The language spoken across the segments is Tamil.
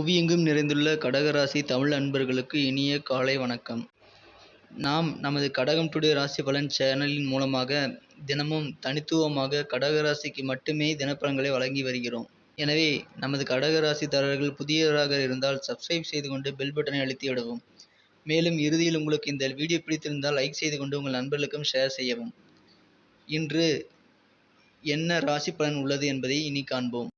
புவியெங்கும் நிறைந்துள்ள கடகராசி தமிழ் அன்பர்களுக்கு இனிய காலை வணக்கம். நாம் நமது கடகம் டுடே ராசி பலன் சேனலின் மூலமாக தினமும் தனித்துவமாக கடகராசிக்கு மட்டுமே தினப்பலன்களை வழங்கி வருகிறோம். எனவே நமது கடகராசிதாரர்கள் புதியவராக இருந்தால் சப்ஸ்கிரைப் செய்து கொண்டு பெல் பட்டனை அழுத்தி விடவும். மேலும் இறுதியில் உங்களுக்கு இந்த வீடியோ பிடித்திருந்தால் லைக் செய்து கொண்டு உங்கள் நண்பர்களுக்கும் ஷேர் செய்யவும். இன்று என்ன ராசி பலன் உள்ளது என்பதை இனி காண்போம்.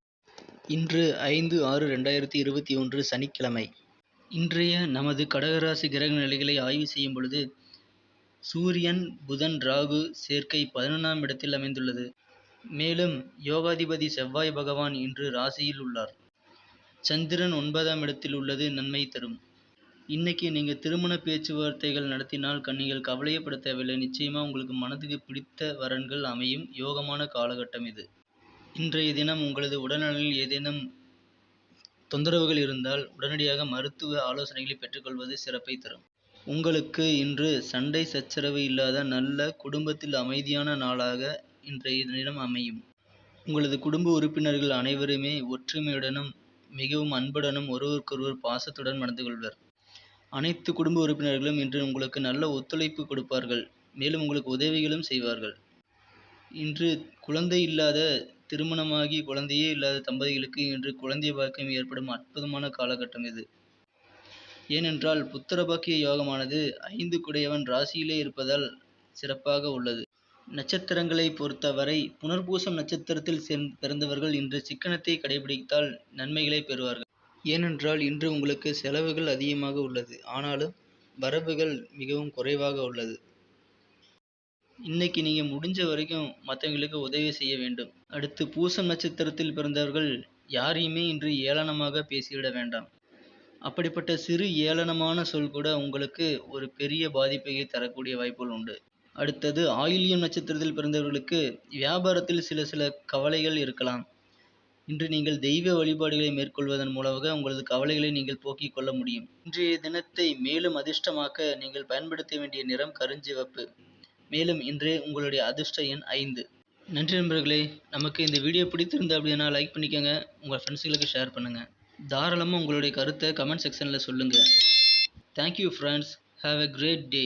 இன்று ஐந்து ஆறு ரெண்டாயிரத்தி இருபத்தி ஒன்று சனிக்கிழமை. இன்றைய நமது கடகராசி கிரக நிலைகளை ஆய்வு செய்யும் பொழுது சூரியன் புதன் ராகு சேர்க்கை பதினொன்றாம் இடத்தில் அமைந்துள்ளது. மேலும் யோகாதிபதி செவ்வாய் பகவான் இன்று ராசியில் உள்ளார். சந்திரன் ஒன்பதாம் இடத்தில் உள்ளது நன்மை தரும். இன்னைக்கு நீங்கள் திருமண பேச்சுவார்த்தைகள் நடத்தினால் நீங்கள் கவலையப்பட தேவையில்லை. நிச்சயமாக உங்களுக்கு மனதுக்கு பிடித்த வரன்கள் அமையும். யோகமான காலகட்டம் இது. இன்றைய தினம் உங்களது உடல்நலில் ஏதேனும் தொந்தரவுகள் இருந்தால் உடனடியாக மருத்துவ ஆலோசனைகளை பெற்றுக்கொள்வது சிறப்பை தரும். உங்களுக்கு இன்று சண்டை சச்சரவு இல்லாத நல்ல குடும்பத்தில் அமைதியான நாளாக இன்றைய தினம் அமையும். உங்களது குடும்ப உறுப்பினர்கள் அனைவருமே ஒற்றுமையுடனும் மிகவும் அன்புடனும் ஒருவருக்கொருவர் பாசத்துடன் நடந்து கொள்வர். அனைத்து குடும்ப உறுப்பினர்களும் இன்று உங்களுக்கு நல்ல ஒத்துழைப்பு கொடுப்பார்கள். மேலும் உங்களுக்கு உதவிகளும் செய்வார்கள். இன்று குழந்தை இல்லாத திருமணமாகி குழந்தையே இல்லாத தம்பதிகளுக்கு இன்று குழந்தை பாக்கியம் ஏற்படும் அற்புதமான காலகட்டம் இது. ஏனென்றால் புத்திர பாக்கிய யோகமானது ஐந்து குடையவன் ராசியிலே இருப்பதால் சிறப்பாக உள்ளது. நட்சத்திரங்களை பொறுத்தவரை புனர்பூசம் நட்சத்திரத்தில் பிறந்தவர்கள் இன்று சிக்கனத்தை கடைபிடித்தால் நன்மைகளை பெறுவார்கள். ஏனென்றால் இன்று உங்களுக்கு செலவுகள் அதிகமாக உள்ளது. ஆனாலும் வரவுகள் மிகவும் குறைவாக உள்ளது. இன்னைக்கு நீங்கள் முடிஞ்ச வரைக்கும் மற்றவங்களுக்கு உதவி செய்ய வேண்டும். அடுத்து பூசம் நட்சத்திரத்தில் பிறந்தவர்கள் யாரையுமே இன்று ஏளனமாக பேசிவிட வேண்டாம். அப்படிப்பட்ட சிறு ஏளனமான சொல் கூட உங்களுக்கு ஒரு பெரிய பாதிப்பை தரக்கூடிய வாய்ப்புகள் உண்டு. அடுத்தது ஆயில்யம் நட்சத்திரத்தில் பிறந்தவர்களுக்கு வியாபாரத்தில் சில சில கவலைகள் இருக்கலாம். இன்று நீங்கள் தெய்வ வழிபாடுகளை மேற்கொள்வதன் மூலமாக உங்களது கவலைகளை நீங்கள் போக்கிக் கொள்ள முடியும். இன்றைய தினத்தை மேலும் அதிர்ஷ்டமாக்க நீங்கள் பயன்படுத்த வேண்டிய நிறம் கருஞ்சிவப்பு. மேலும் இன்று உங்களுடைய அதிர்ஷ்ட எண் ஐந்து. நன்றி நண்பர்களே நமக்கு இந்த வீடியோ பிடித்திருந்தா அப்படின்னா லைக் பண்ணிக்கோங்க. உங்கள் ஃப்ரெண்ட்ஸுகளுக்கு ஷேர் பண்ணுங்கள் தாராளமாக உங்களுடைய கருத்தை கமெண்ட் செக்ஷனில் சொல்லுங்கள் thank you friends have a great day